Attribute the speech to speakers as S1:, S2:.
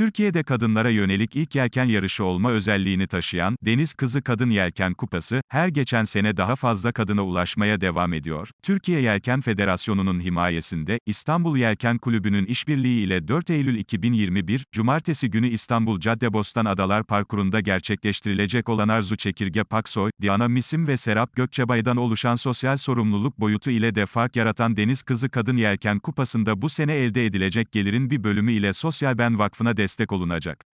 S1: Türkiye'de kadınlara yönelik ilk yelken yarışı olma özelliğini taşıyan, Deniz Kızı Kadın Yelken Kupası, her geçen sene daha fazla kadına ulaşmaya devam ediyor. Türkiye Yelken Federasyonu'nun himayesinde, İstanbul Yelken Kulübü'nün işbirliği ile 4 Eylül 2021, Cumartesi günü İstanbul Caddebostan Adalar Parkuru'nda gerçekleştirilecek olan Arzu Çekirge Paksoy, Diana Misim ve Serap Gökçebay'dan oluşan sosyal sorumluluk boyutu ile de fark yaratan Deniz Kızı Kadın Yelken Kupası'nda bu sene elde edilecek gelirin bir bölümü ile Sosyal Ben Vakfı'na destek olunacak.